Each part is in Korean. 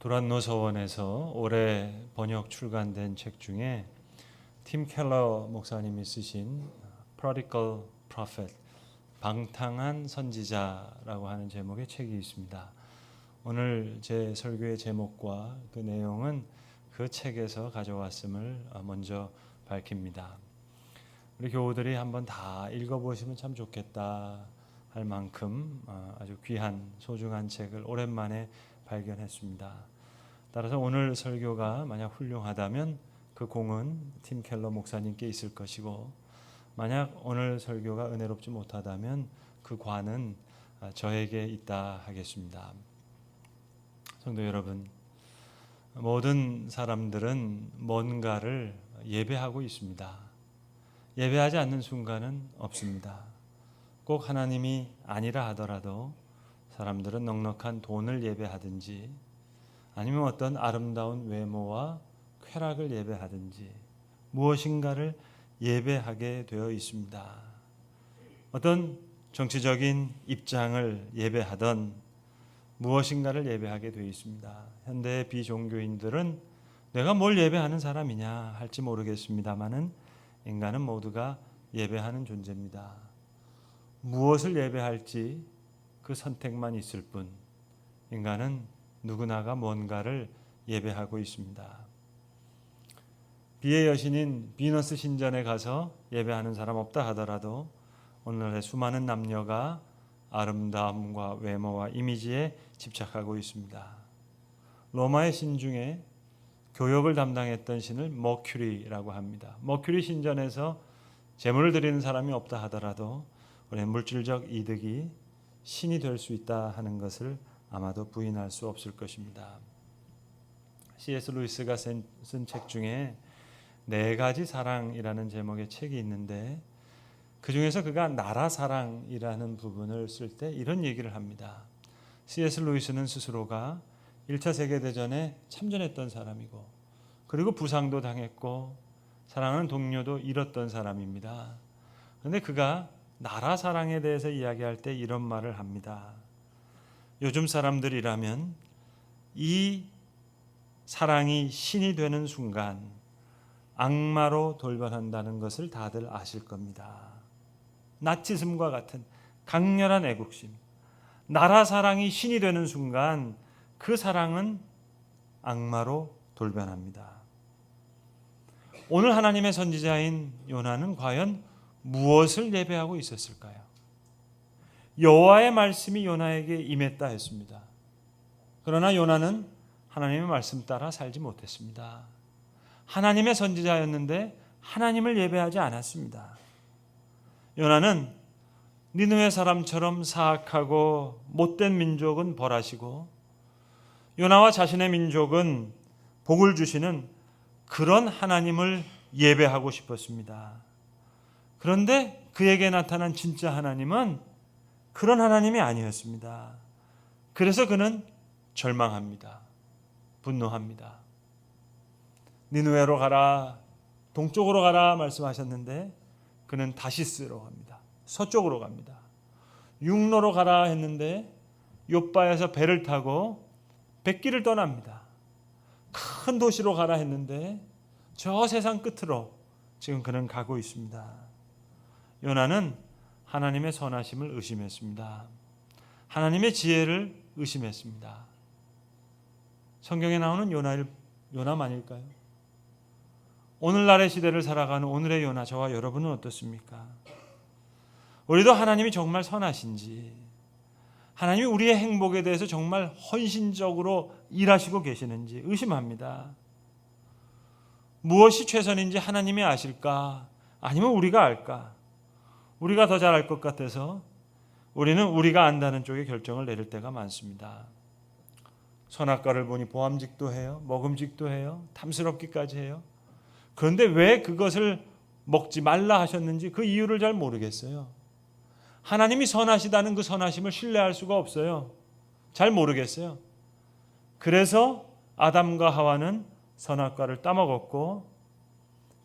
도란노 서원에서 올해 번역 출간된 책 중에 팀 켈러 목사님이 쓰신 Prodigal Prophet 방탕한 선지자라고 하는 제목의 책이 있습니다. 오늘 제 설교의 제목과 그 내용은 그 책에서 가져왔음을 먼저 밝힙니다. 우리 교우들이 한번 다 읽어보시면 참 좋겠다 할 만큼 아주 귀한 소중한 책을 오랜만에 발견했습니다. 따라서 오늘 설교가 만약 훌륭하다면 그 공은 팀 켈러 목사님께 있을 것이고 만약 오늘 설교가 은혜롭지 못하다면 그 관은 저에게 있다 하겠습니다. 성도 여러분, 모든 사람들은 뭔가를 예배하고 있습니다. 예배하지 않는 순간은 없습니다. 꼭 하나님이 아니라 하더라도 사람들은 넉넉한 돈을 예배하든지 아니면 어떤 아름다운 외모와 쾌락을 예배하든지 무엇인가를 예배하게 되어 있습니다. 어떤 정치적인 입장을 예배하던 무엇인가를 예배하게 되어 있습니다. 현대 비종교인들은 내가 뭘 예배하는 사람이냐 할지 모르겠습니다만은 인간은 모두가 예배하는 존재입니다. 무엇을 예배할지 그 선택만 있을 뿐 인간은 누구나가 뭔가를 예배하고 있습니다. 비의 여신인 비너스 신전에 가서 예배하는 사람 없다 하더라도 오늘의 수많은 남녀가 아름다움과 외모와 이미지에 집착하고 있습니다. 로마의 신 중에 교역을 담당했던 신을 머큐리라고 합니다. 머큐리 신전에서 제물을 드리는 사람이 없다 하더라도 우리는 물질적 이득이 신이 될 수 있다 하는 것을 아마도 부인할 수 없을 것입니다. C.S. 루이스가 쓴 책 중에 네 가지 사랑이라는 제목의 책이 있는데 그 중에서 그가 나라 사랑이라는 부분을 쓸 때 이런 얘기를 합니다. C.S. 루이스는 스스로가 1차 세계 대전에 참전했던 사람이고 그리고 부상도 당했고 사랑하는 동료도 잃었던 사람입니다. 그런데 그가 나라 사랑에 대해서 이야기할 때 이런 말을 합니다. 요즘 사람들이라면 이 사랑이 신이 되는 순간 악마로 돌변한다는 것을 다들 아실 겁니다. 나치즘과 같은 강렬한 애국심. 나라 사랑이 신이 되는 순간 그 사랑은 악마로 돌변합니다. 오늘 하나님의 선지자인 요나는 과연 무엇을 예배하고 있었을까요? 여호와의 말씀이 요나에게 임했다 했습니다. 그러나 요나는 하나님의 말씀 따라 살지 못했습니다. 하나님의 선지자였는데 하나님을 예배하지 않았습니다. 요나는 니느웨 사람처럼 사악하고 못된 민족은 벌하시고 요나와 자신의 민족은 복을 주시는 그런 하나님을 예배하고 싶었습니다. 그런데 그에게 나타난 진짜 하나님은 그런 하나님이 아니었습니다. 그래서 그는 절망합니다. 분노합니다. 니누에로 가라, 동쪽으로 가라 말씀하셨는데 그는 다시스로 갑니다. 서쪽으로 갑니다. 육로로 가라 했는데 요바에서 배를 타고 백길을 떠납니다. 큰 도시로 가라 했는데 저 세상 끝으로 지금 그는 가고 있습니다. 요나는 하나님의 선하심을 의심했습니다. 하나님의 지혜를 의심했습니다. 성경에 나오는 요나일 요나만일까요? 오늘날의 시대를 살아가는 오늘의 요나 저와 여러분은 어떻습니까? 우리도 하나님이 정말 선하신지 하나님이 우리의 행복에 대해서 정말 헌신적으로 일하시고 계시는지 의심합니다. 무엇이 최선인지 하나님이 아실까? 아니면 우리가 알까? 우리가 더 잘할 것 같아서 우리는 우리가 안다는 쪽에 결정을 내릴 때가 많습니다. 선악과를 보니 보암직도 해요. 먹음직도 해요. 탐스럽기까지 해요. 그런데 왜 그것을 먹지 말라 하셨는지 그 이유를 잘 모르겠어요. 하나님이 선하시다는 그 선하심을 신뢰할 수가 없어요. 잘 모르겠어요. 그래서 아담과 하와는 선악과를 따먹었고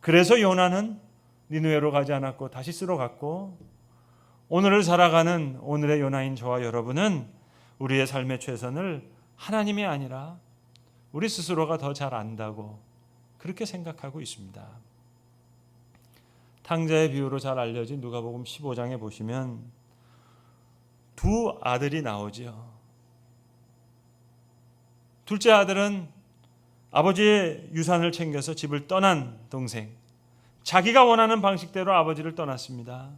그래서 요나는 니누에로 가지 않았고 다시 쓰러 갔고 오늘을 살아가는 오늘의 요나인 저와 여러분은 우리의 삶의 최선을 하나님이 아니라 우리 스스로가 더 잘 안다고 그렇게 생각하고 있습니다. 탕자의 비유로 잘 알려진 누가복음 15장에 보시면 두 아들이 나오죠. 둘째 아들은 아버지의 유산을 챙겨서 집을 떠난 동생. 자기가 원하는 방식대로 아버지를 떠났습니다.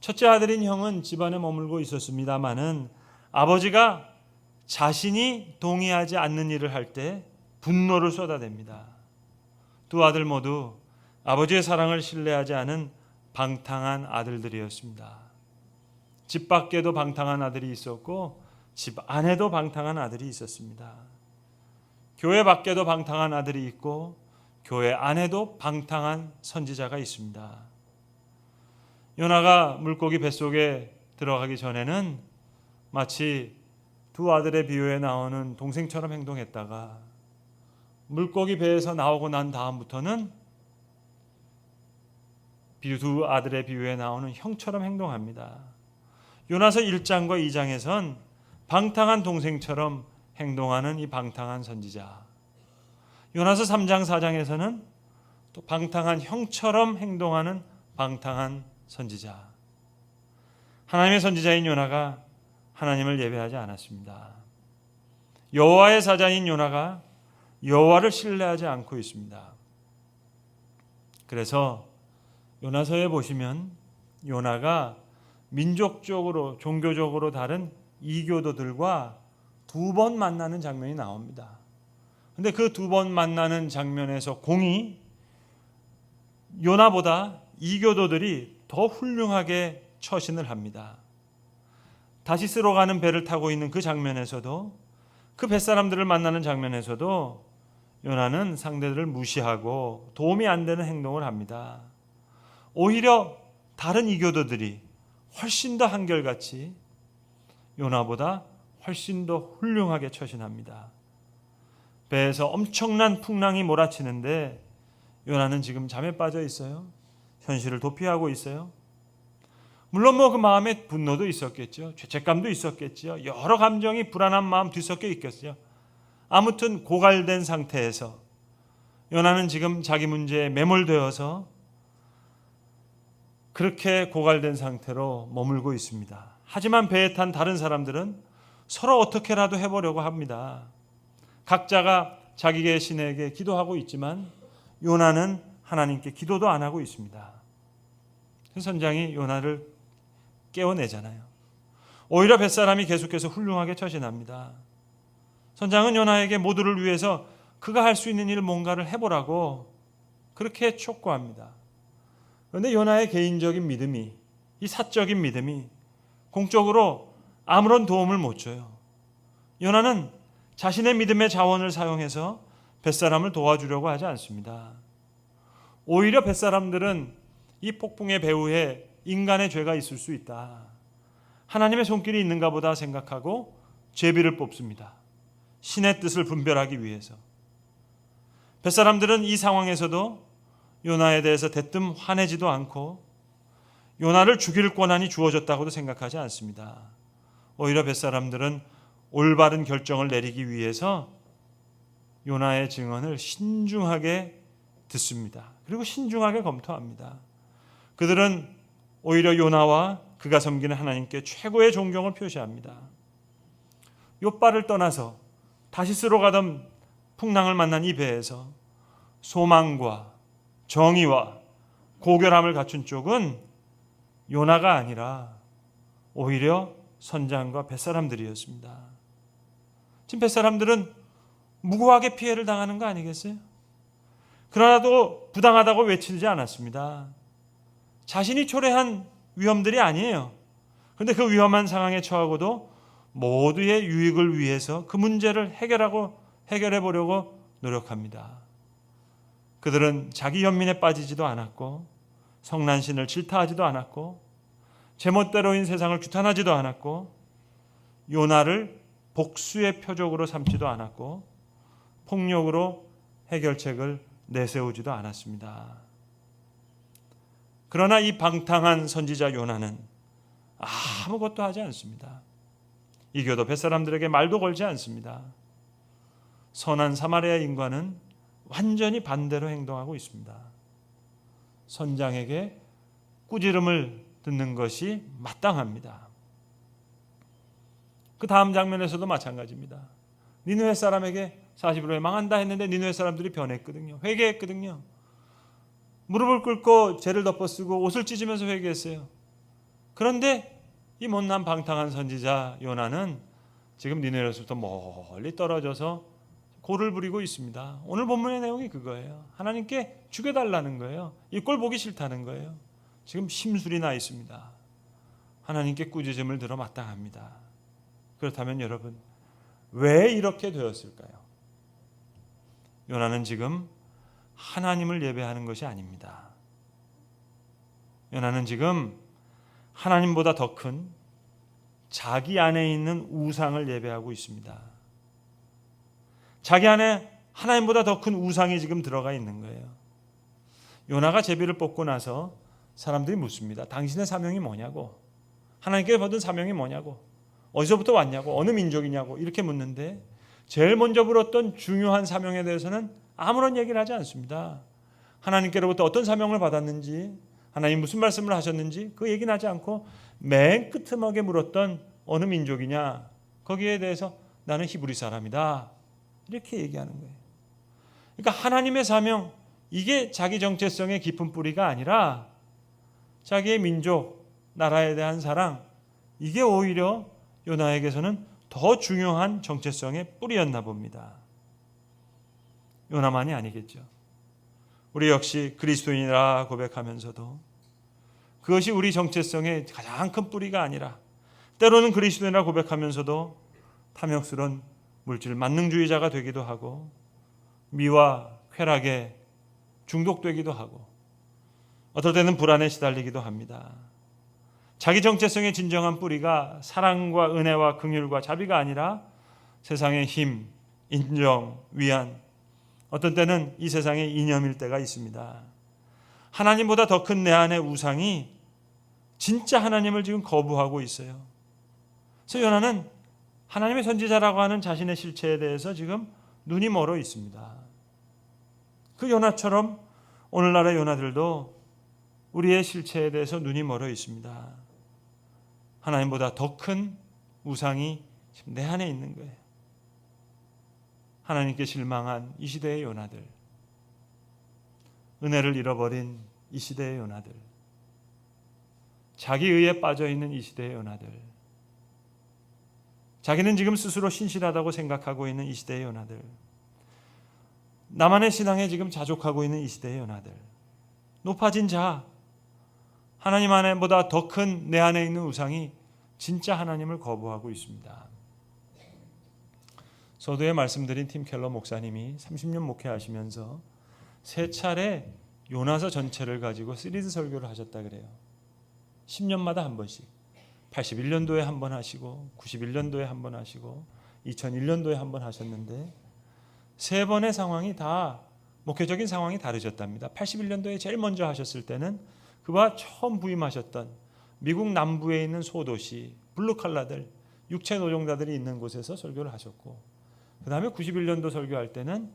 첫째 아들인 형은 집안에 머물고 있었습니다마는 아버지가 자신이 동의하지 않는 일을 할 때 분노를 쏟아냅니다. 두 아들 모두 아버지의 사랑을 신뢰하지 않은 방탕한 아들들이었습니다. 집 밖에도 방탕한 아들이 있었고 집 안에도 방탕한 아들이 있었습니다. 교회 밖에도 방탕한 아들이 있고 교회 안에도 방탕한 선지자가 있습니다. 요나가 물고기 뱃속에 들어가기 전에는 마치 두 아들의 비유에 나오는 동생처럼 행동했다가 물고기 배에서 나오고 난 다음부터는 두 아들의 비유에 나오는 형처럼 행동합니다. 요나서 1장과 2장에선 방탕한 동생처럼 행동하는 이 방탕한 선지자. 요나서 3장 4장에서는 또 방탕한 형처럼 행동하는 방탕한 선지자. 하나님의 선지자인 요나가 하나님을 예배하지 않았습니다. 여호와의 사자인 요나가 여호와를 신뢰하지 않고 있습니다. 그래서 요나서에 보시면 요나가 민족적으로 종교적으로 다른 이교도들과 두 번 만나는 장면이 나옵니다. 근데 그 두 번 만나는 장면에서 공이 요나보다 이교도들이 더 훌륭하게 처신을 합니다. 다시스로 가는 배를 타고 있는 그 장면에서도 그 뱃사람들을 만나는 장면에서도 요나는 상대들을 무시하고 도움이 안 되는 행동을 합니다. 오히려 다른 이교도들이 훨씬 더 한결같이 요나보다 훨씬 더 훌륭하게 처신합니다. 배에서 엄청난 풍랑이 몰아치는데 요나는 지금 잠에 빠져 있어요. 현실을 도피하고 있어요. 물론 뭐 그 마음에 분노도 있었겠죠. 죄책감도 있었겠죠. 여러 감정이 불안한 마음 뒤섞여 있겠죠. 아무튼 고갈된 상태에서 요나는 지금 자기 문제에 매몰되어서 그렇게 고갈된 상태로 머물고 있습니다. 하지만 배에 탄 다른 사람들은 서로 어떻게라도 해보려고 합니다. 각자가 자기의 신에게 기도하고 있지만 요나는 하나님께 기도도 안 하고 있습니다. 선장이 요나를 깨워내잖아요. 오히려 뱃사람이 계속해서 훌륭하게 처신합니다. 선장은 요나에게 모두를 위해서 그가 할 수 있는 일 뭔가를 해보라고 그렇게 촉구합니다. 그런데 요나의 개인적인 믿음이 이 사적인 믿음이 공적으로 아무런 도움을 못 줘요. 요나는 자신의 믿음의 자원을 사용해서 뱃사람을 도와주려고 하지 않습니다. 오히려 뱃사람들은 이 폭풍의 배후에 인간의 죄가 있을 수 있다. 하나님의 손길이 있는가 보다 생각하고 제비를 뽑습니다. 신의 뜻을 분별하기 위해서. 뱃사람들은 이 상황에서도 요나에 대해서 대뜸 화내지도 않고 요나를 죽일 권한이 주어졌다고도 생각하지 않습니다. 오히려 뱃사람들은 올바른 결정을 내리기 위해서 요나의 증언을 신중하게 듣습니다. 그리고 신중하게 검토합니다. 그들은 오히려 요나와 그가 섬기는 하나님께 최고의 존경을 표시합니다. 요바를 떠나서 다시스로 가던 풍랑을 만난 이 배에서 소망과 정의와 고결함을 갖춘 쪽은 요나가 아니라 오히려 선장과 뱃사람들이었습니다. 지금 뱃사람들은 무고하게 피해를 당하는 거 아니겠어요? 그러나도 부당하다고 외치지 않았습니다. 자신이 초래한 위험들이 아니에요. 그런데 그 위험한 상황에 처하고도 모두의 유익을 위해서 그 문제를 해결하고 해결해 보려고 노력합니다. 그들은 자기 연민에 빠지지도 않았고 성난신을 질타하지도 않았고 제멋대로인 세상을 규탄하지도 않았고 요나를 복수의 표적으로 삼지도 않았고 폭력으로 해결책을 내세우지도 않았습니다. 그러나 이 방탕한 선지자 요나는 아무것도 하지 않습니다. 이교도 뱃사람들에게 말도 걸지 않습니다. 선한 사마리아 인과는 완전히 반대로 행동하고 있습니다. 선장에게 꾸지름을 듣는 것이 마땅합니다. 그 다음 장면에서도 마찬가지입니다. 니누의 사람에게 40일에 망한다 했는데 니누의 사람들이 변했거든요. 회개했거든요. 무릎을 꿇고 죄를 덮어쓰고 옷을 찢으면서 회개했어요. 그런데 이 못난 방탕한 선지자 요나는 지금 니누에서부터 멀리 떨어져서 고를 부리고 있습니다. 오늘 본문의 내용이 그거예요. 하나님께 죽여달라는 거예요. 이 꼴 보기 싫다는 거예요. 지금 심술이 나 있습니다. 하나님께 꾸짖음을 들어 마땅합니다. 그렇다면 여러분 왜 이렇게 되었을까요? 요나는 지금 하나님을 예배하는 것이 아닙니다. 요나는 지금 하나님보다 더 큰 자기 안에 있는 우상을 예배하고 있습니다. 자기 안에 하나님보다 더 큰 우상이 지금 들어가 있는 거예요. 요나가 제비를 뽑고 나서 사람들이 묻습니다. 당신의 사명이 뭐냐고. 하나님께 받은 사명이 뭐냐고. 어디서부터 왔냐고. 어느 민족이냐고. 이렇게 묻는데 제일 먼저 물었던 중요한 사명에 대해서는 아무런 얘기를 하지 않습니다. 하나님께로부터 어떤 사명을 받았는지, 하나님 무슨 말씀을 하셨는지 그 얘기는 하지 않고 맨 끝머게 물었던 어느 민족이냐 거기에 대해서 나는 히브리 사람이다 이렇게 얘기하는 거예요. 그러니까 하나님의 사명 이게 자기 정체성의 깊은 뿌리가 아니라 자기의 민족 나라에 대한 사랑 이게 오히려 요나에게서는 더 중요한 정체성의 뿌리였나 봅니다. 요나만이 아니겠죠. 우리 역시 그리스도인이라 고백하면서도 그것이 우리 정체성의 가장 큰 뿌리가 아니라 때로는 그리스도인이라 고백하면서도 탐욕스러운 물질 만능주의자가 되기도 하고 미와 쾌락에 중독되기도 하고 어떨 때는 불안에 시달리기도 합니다. 자기 정체성의 진정한 뿌리가 사랑과 은혜와 긍휼과 자비가 아니라 세상의 힘, 인정, 위안, 어떤 때는 이 세상의 이념일 때가 있습니다. 하나님보다 더 큰 내 안의 우상이 진짜 하나님을 지금 거부하고 있어요. 그래서 요나는 하나님의 선지자라고 하는 자신의 실체에 대해서 지금 눈이 멀어 있습니다. 그 요나처럼 오늘날의 요나들도 우리의 실체에 대해서 눈이 멀어 있습니다. 하나님보다 더 큰 우상이 지금 내 안에 있는 거예요. 하나님께 실망한 이 시대의 요나들, 은혜를 잃어버린 이 시대의 요나들, 자기 의에 빠져 있는 이 시대의 요나들, 자기는 지금 스스로 신실하다고 생각하고 있는 이 시대의 요나들, 나만의 신앙에 지금 자족하고 있는 이 시대의 요나들, 높아진 자, 하나님 안에보다 더 큰 내 안에 있는 우상이 진짜 하나님을 거부하고 있습니다. 서두에 말씀드린 팀 켈러 목사님이 30년 목회하시면서 세 차례 요나서 전체를 가지고 시리즈 설교를 하셨다 그래요. 10년마다 한 번씩. 81년도에 한 번 하시고 91년도에 한 번 하시고 2001년도에 한 번 하셨는데 세 번의 상황이 다 목회적인 상황이 다르셨답니다. 81년도에 제일 먼저 하셨을 때는 그와 처음 부임하셨던 미국 남부에 있는 소도시 블루칼라들 육체 노동자들이 있는 곳에서 설교를 하셨고 그 다음에 91년도 설교할 때는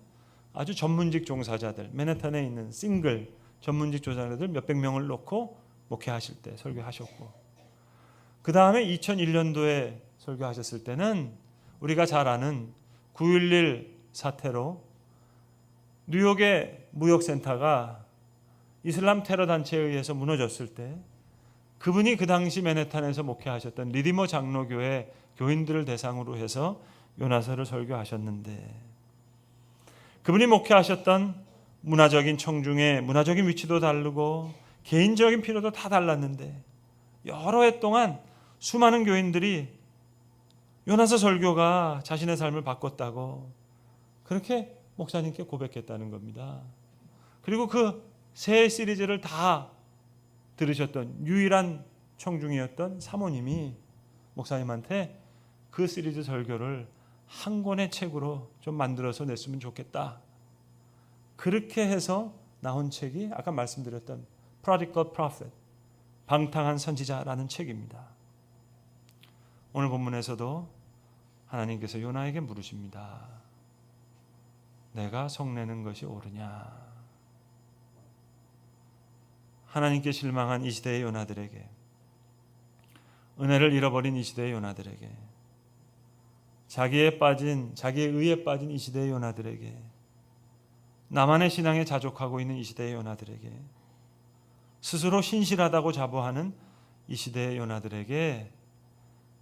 아주 전문직 종사자들 맨해튼에 있는 싱글 전문직 종사자들 몇백 명을 놓고 목회하실 때 설교하셨고 그 다음에 2001년도에 설교하셨을 때는 우리가 잘 아는 9.11 사태로 뉴욕의 무역센터가 이슬람 테러 단체에 의해서 무너졌을 때 그분이 그 당시 맨해탄에서 목회하셨던 리디머 장로교회 교인들을 대상으로 해서 요나서를 설교하셨는데 그분이 목회하셨던 문화적인 청중의 문화적인 위치도 다르고 개인적인 필요도 다 달랐는데 여러 해 동안 수많은 교인들이 요나서 설교가 자신의 삶을 바꿨다고 그렇게 목사님께 고백했다는 겁니다. 그리고 그 세 시리즈를 다 들으셨던 유일한 청중이었던 사모님이 목사님한테 그 시리즈 설교를 한 권의 책으로 좀 만들어서 냈으면 좋겠다. 그렇게 해서 나온 책이 아까 말씀드렸던 Prodigal Prophet, 방탕한 선지자라는 책입니다. 오늘 본문에서도 하나님께서 요나에게 물으십니다. 내가 성내는 것이 옳으냐? 하나님께 실망한 이 시대의 요나들에게 은혜를 잃어버린 이 시대의 요나들에게 자기에 빠진 자기의 의에 빠진 이 시대의 요나들에게 나만의 신앙에 자족하고 있는 이 시대의 요나들에게 스스로 신실하다고 자부하는 이 시대의 요나들에게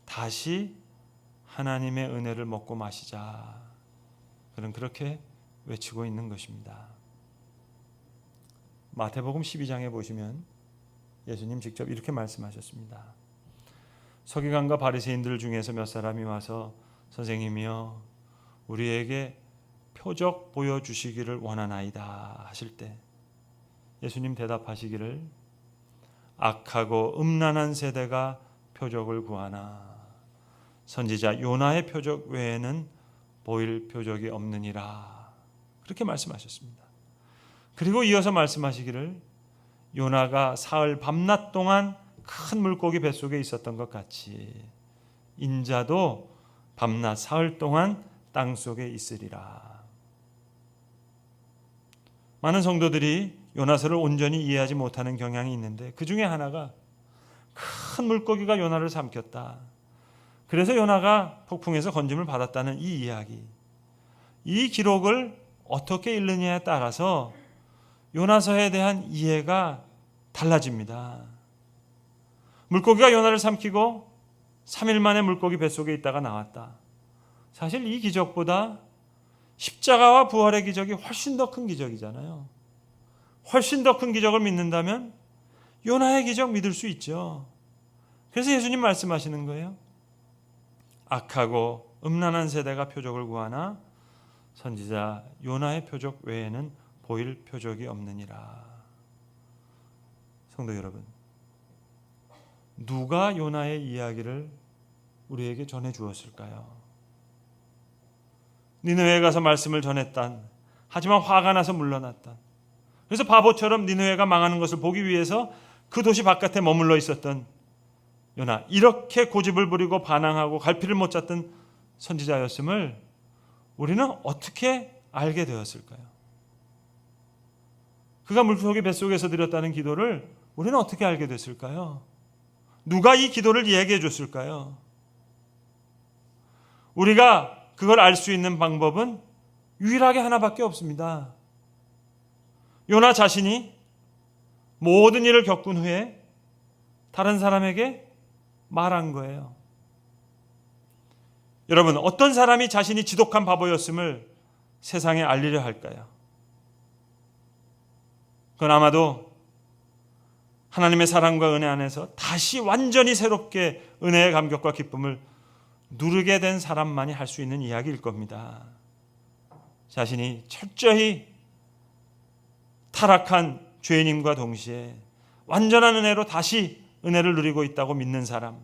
다시 하나님의 은혜를 먹고 마시자. 그는 그렇게 외치고 있는 것입니다. 마태복음 12장에 보시면 예수님 직접 이렇게 말씀하셨습니다. 서기관과 바리새인들 중에서 몇 사람이 와서 선생님이여 우리에게 표적 보여 주시기를 원하나이다 하실 때 예수님 대답하시기를 악하고 음란한 세대가 표적을 구하나 선지자 요나의 표적 외에는 보일 표적이 없느니라 그렇게 말씀하셨습니다. 그리고 이어서 말씀하시기를 요나가 사흘 밤낮 동안 큰 물고기 뱃속에 있었던 것 같이 인자도 밤낮 사흘 동안 땅 속에 있으리라. 많은 성도들이 요나서를 온전히 이해하지 못하는 경향이 있는데 그 중에 하나가 큰 물고기가 요나를 삼켰다. 그래서 요나가 폭풍에서 건짐을 받았다는 이 이야기. 이 기록을 어떻게 읽느냐에 따라서 요나서에 대한 이해가 달라집니다. 물고기가 요나를 삼키고 3일 만에 물고기 뱃속에 있다가 나왔다. 사실 이 기적보다 십자가와 부활의 기적이 훨씬 더 큰 기적이잖아요. 훨씬 더 큰 기적을 믿는다면 요나의 기적 믿을 수 있죠. 그래서 예수님 말씀하시는 거예요. 악하고 음란한 세대가 표적을 구하나 선지자 요나의 표적 외에는 보일 표적이 없느니라. 성도 여러분, 누가 요나의 이야기를 우리에게 전해 주었을까요? 니느웨에 가서 말씀을 전했단. 하지만 화가 나서 물러났단. 그래서 바보처럼 니느웨가 망하는 것을 보기 위해서 그 도시 바깥에 머물러 있었던 요나 이렇게 고집을 부리고 반항하고 갈피를 못 잡던 선지자였음을 우리는 어떻게 알게 되었을까요? 그가 물속의 뱃속에서 드렸다는 기도를 우리는 어떻게 알게 됐을까요? 누가 이 기도를 이야기해 줬을까요? 우리가 그걸 알 수 있는 방법은 유일하게 하나밖에 없습니다. 요나 자신이 모든 일을 겪은 후에 다른 사람에게 말한 거예요. 여러분, 어떤 사람이 자신이 지독한 바보였음을 세상에 알리려 할까요? 그건 아마도 하나님의 사랑과 은혜 안에서 다시 완전히 새롭게 은혜의 감격과 기쁨을 누르게 된 사람만이 할 수 있는 이야기일 겁니다. 자신이 철저히 타락한 죄인임과 동시에 완전한 은혜로 다시 은혜를 누리고 있다고 믿는 사람.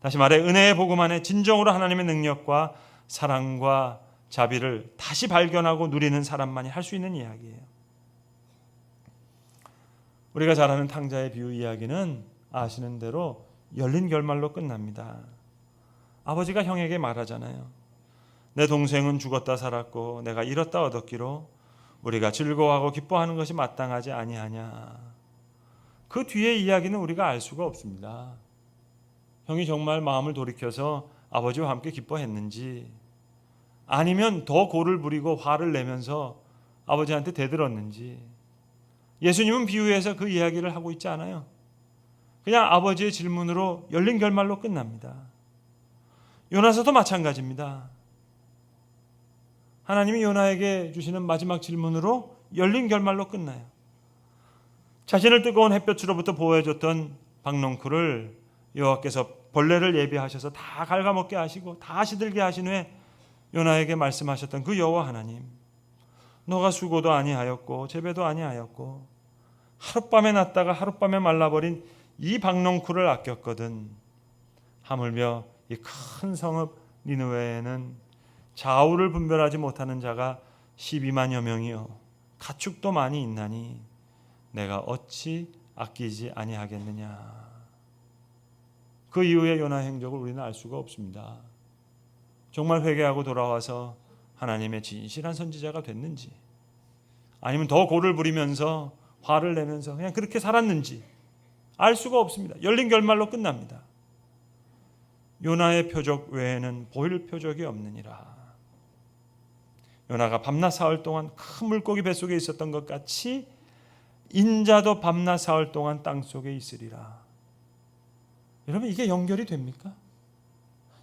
다시 말해 은혜의 복음 안에 진정으로 하나님의 능력과 사랑과 자비를 다시 발견하고 누리는 사람만이 할 수 있는 이야기예요. 우리가 잘 아는 탕자의 비유 이야기는 아시는 대로 열린 결말로 끝납니다. 아버지가 형에게 말하잖아요. 내 동생은 죽었다 살았고 내가 잃었다 얻었기로 우리가 즐거워하고 기뻐하는 것이 마땅하지 아니하냐. 그 뒤의 이야기는 우리가 알 수가 없습니다. 형이 정말 마음을 돌이켜서 아버지와 함께 기뻐했는지 아니면 더 고를 부리고 화를 내면서 아버지한테 대들었는지 예수님은 비유에서 그 이야기를 하고 있지 않아요. 그냥 아버지의 질문으로 열린 결말로 끝납니다. 요나서도 마찬가지입니다. 하나님이 요나에게 주시는 마지막 질문으로 열린 결말로 끝나요. 자신을 뜨거운 햇볕으로부터 보호해줬던 박농쿨을 여호와께서 벌레를 예비하셔서 다 갉아먹게 하시고 다 시들게 하신 후에 요나에게 말씀하셨던 그 여호와 하나님 너가 수고도 아니하였고 재배도 아니하였고 하룻밤에 났다가 하룻밤에 말라버린 이 박농쿨을 아꼈거든. 하물며 이 큰 성읍 니느웨에는 좌우를 분별하지 못하는 자가 12만여 명이요. 가축도 많이 있나니 내가 어찌 아끼지 아니하겠느냐. 그 이후의 요나 행적을 우리는 알 수가 없습니다. 정말 회개하고 돌아와서 하나님의 진실한 선지자가 됐는지 아니면 더 고를 부리면서 화를 내면서 그냥 그렇게 살았는지 알 수가 없습니다. 열린 결말로 끝납니다. 요나의 표적 외에는 보일 표적이 없느니라. 요나가 밤낮 사흘 동안 큰 물고기 뱃속에 있었던 것 같이 인자도 밤낮 사흘 동안 땅 속에 있으리라. 여러분 이게 연결이 됩니까?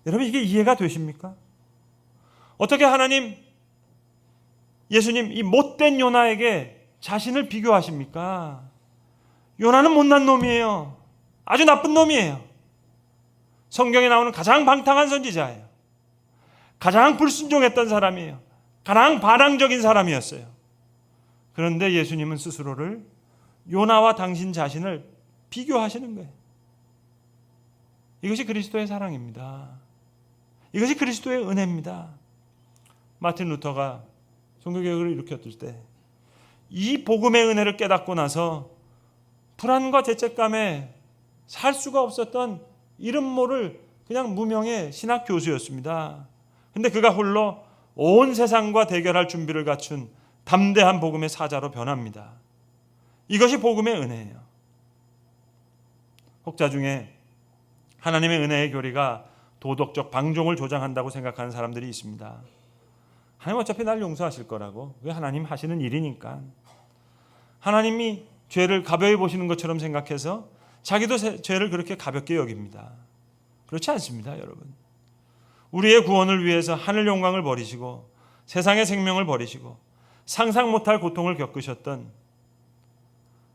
여러분 이게 이해가 되십니까? 어떻게 하나님 예수님 이 못된 요나에게 자신을 비교하십니까? 요나는 못난 놈이에요. 아주 나쁜 놈이에요. 성경에 나오는 가장 방탕한 선지자예요. 가장 불순종했던 사람이에요. 가장 반항적인 사람이었어요. 그런데 예수님은 스스로를 요나와 당신 자신을 비교하시는 거예요. 이것이 그리스도의 사랑입니다. 이것이 그리스도의 은혜입니다. 마틴 루터가 종교개혁을 일으켰을 때 이 복음의 은혜를 깨닫고 나서 불안과 죄책감에 살 수가 없었던 이름 모를 그냥 무명의 신학 교수였습니다. 근데 그가 홀로 온 세상과 대결할 준비를 갖춘 담대한 복음의 사자로 변합니다. 이것이 복음의 은혜예요. 혹자 중에 하나님의 은혜의 교리가 도덕적 방종을 조장한다고 생각하는 사람들이 있습니다. 하나님 어차피 날 용서하실 거라고. 그게 하나님 하시는 일이니까. 하나님이 죄를 가벼이 보시는 것처럼 생각해서 자기도 죄를 그렇게 가볍게 여깁니다. 그렇지 않습니다, 여러분. 우리의 구원을 위해서 하늘 영광을 버리시고 세상의 생명을 버리시고 상상 못할 고통을 겪으셨던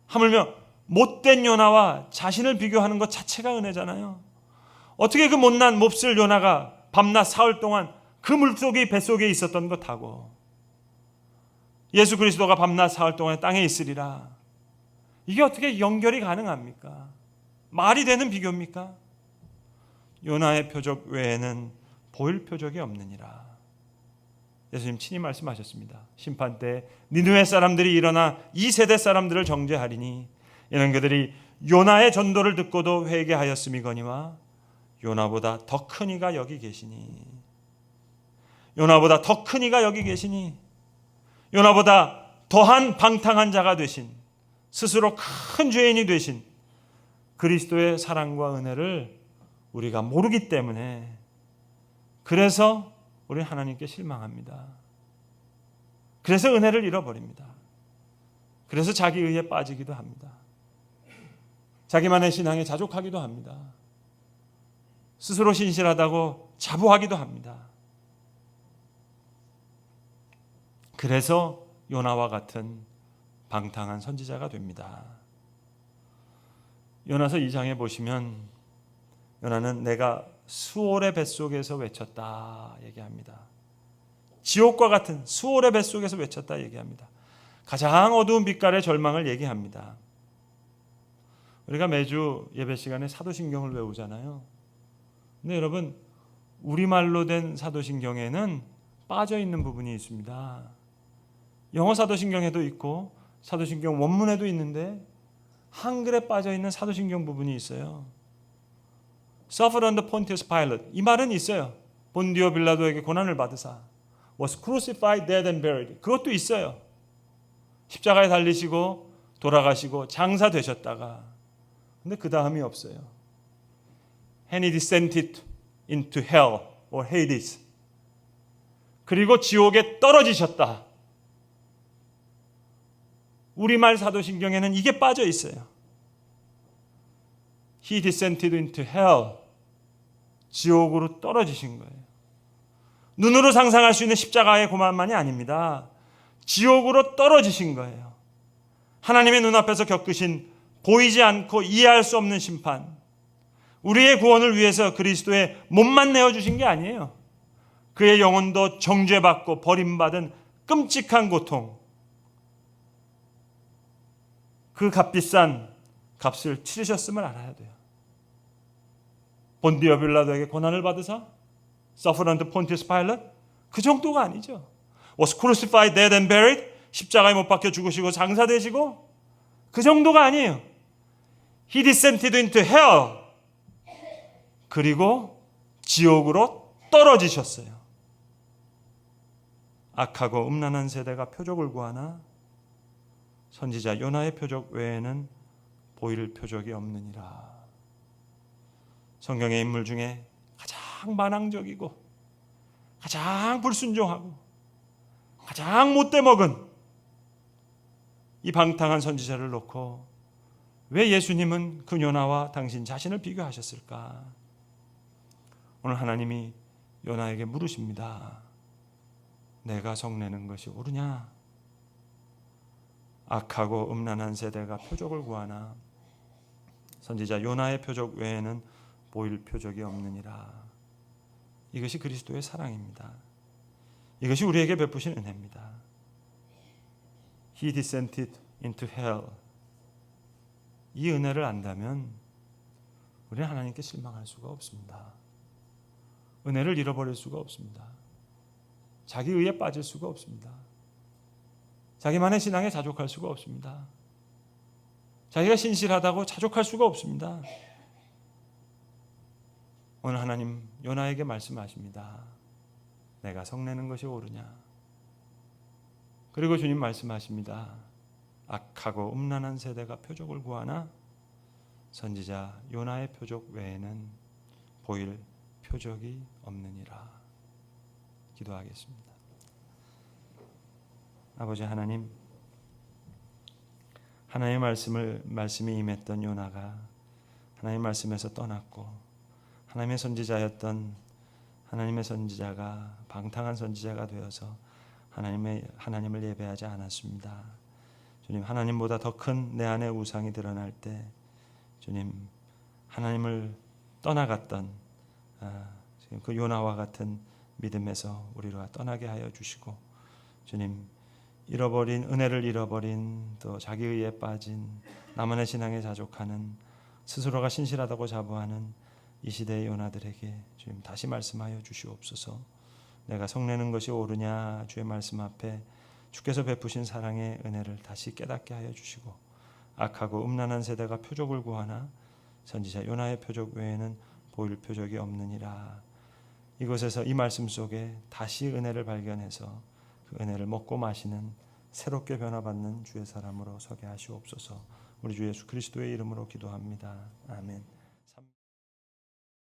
하물며 못된 요나와 자신을 비교하는 것 자체가 은혜잖아요. 어떻게 그 못난 몹쓸 요나가 밤낮 사흘 동안 그 물속에 뱃속에 있었던 것하고 예수 그리스도가 밤낮 사흘 동안 땅에 있으리라. 이게 어떻게 연결이 가능합니까? 말이 되는 비교입니까? 요나의 표적 외에는 보일 표적이 없느니라. 예수님 친히 말씀하셨습니다. 심판 때 니누의 사람들이 일어나 이 세대 사람들을 정죄하리니 이는 그들이 요나의 전도를 듣고도 회개하였음이거니와 요나보다 더 큰 이가 여기 계시니 요나보다 더 큰 이가 여기 계시니 요나보다 더한 방탕한 자가 되신 스스로 큰 죄인이 되신 그리스도의 사랑과 은혜를 우리가 모르기 때문에 그래서 우리 하나님께 실망합니다. 그래서 은혜를 잃어버립니다. 그래서 자기 의에 빠지기도 합니다. 자기만의 신앙에 자족하기도 합니다. 스스로 신실하다고 자부하기도 합니다. 그래서 요나와 같은 방탕한 선지자가 됩니다. 요나서 2장에 보시면 요나는 내가 수월의 뱃속에서 외쳤다 얘기합니다. 지옥과 같은 수월의 뱃속에서 외쳤다 얘기합니다. 가장 어두운 빛깔의 절망을 얘기합니다. 우리가 매주 예배 시간에 사도신경을 외우잖아요. 근데 여러분 우리말로 된 사도신경에는 빠져 있는 부분이 있습니다. 영어 사도신경에도 있고 사도신경 원문에도 있는데 한글에 빠져 있는 사도신경 부분이 있어요. suffered under Pontius Pilate. 이 말은 있어요. 본디오 빌라도에게 고난을 받으사 was crucified, dead and buried. 그것도 있어요. 십자가에 달리시고 돌아가시고 장사되셨다가 근데 그 다음이 없어요. And he descended into hell or Hades. 그리고 지옥에 떨어지셨다. 우리말 사도신경에는 이게 빠져 있어요. He descended into hell. 지옥으로 떨어지신 거예요. 눈으로 상상할 수 있는 십자가의 고만만이 아닙니다. 지옥으로 떨어지신 거예요. 하나님의 눈앞에서 겪으신 보이지 않고 이해할 수 없는 심판. 우리의 구원을 위해서 그리스도의 몸만 내어주신 게 아니에요. 그의 영혼도 정죄받고 버림받은 끔찍한 고통. 그 값비싼 값을 치르셨음을 알아야 돼요. 본디오 빌라도에게 고난을 받으사 서프런트 폰티스 파일럿 그 정도가 아니죠. was crucified, dead and buried 십자가에 못 박혀 죽으시고 장사되시고 그 정도가 아니에요. He descended into hell 그리고 지옥으로 떨어지셨어요. 악하고 음란한 세대가 표적을 구하나 선지자 요나의 표적 외에는 보일 표적이 없느니라. 성경의 인물 중에 가장 반항적이고 가장 불순종하고 가장 못돼 먹은 이 방탕한 선지자를 놓고 왜 예수님은 그 요나와 당신 자신을 비교하셨을까? 오늘 하나님이 요나에게 물으십니다. 내가 성내는 것이 옳으냐? 악하고 음란한 세대가 표적을 구하나 선지자 요나의 표적 외에는 보일 표적이 없느니라. 이것이 그리스도의 사랑입니다. 이것이 우리에게 베푸신 은혜입니다. He descended into hell. 이 은혜를 안다면 우리는 하나님께 실망할 수가 없습니다. 은혜를 잃어버릴 수가 없습니다. 자기 의에 빠질 수가 없습니다. 자기만의 신앙에 자족할 수가 없습니다. 자기가 신실하다고 자족할 수가 없습니다. 오늘 하나님 요나에게 말씀하십니다. 내가 성내는 것이 옳으냐? 그리고 주님 말씀하십니다. 악하고 음란한 세대가 표적을 구하나 선지자 요나의 표적 외에는 보일 표적이 없느니라. 기도하겠습니다. 아버지 하나님, 하나님의 말씀을 말씀이 임했던 요나가 하나님의 말씀에서 떠났고 하나님의 선지자였던 하나님의 선지자가 방탕한 선지자가 되어서 하나님의 하나님을 예배하지 않았습니다. 주님 하나님보다 더 큰 내 안의 우상이 드러날 때 주님 하나님을 떠나갔던 아, 지금 그 요나와 같은 믿음에서 우리가 떠나게 하여 주시고 주님 잃어버린 은혜를 잃어버린 또 자기 의에 빠진 나만의 신앙에 자족하는 스스로가 신실하다고 자부하는 이 시대의 요나들에게 주님 다시 말씀하여 주시옵소서. 내가 성내는 것이 옳으냐 주의 말씀 앞에 주께서 베푸신 사랑의 은혜를 다시 깨닫게 하여 주시고 악하고 음란한 세대가 표적을 구하나 선지자 요나의 표적 외에는 보일 표적이 없느니라. 이곳에서 이 말씀 속에 다시 은혜를 발견해서 그 은혜를 먹고 마시는 새롭게 변화받는 주의 사람으로 서게 하시옵소서. 우리 주 예수 그리스도의 이름으로 기도합니다. 아멘.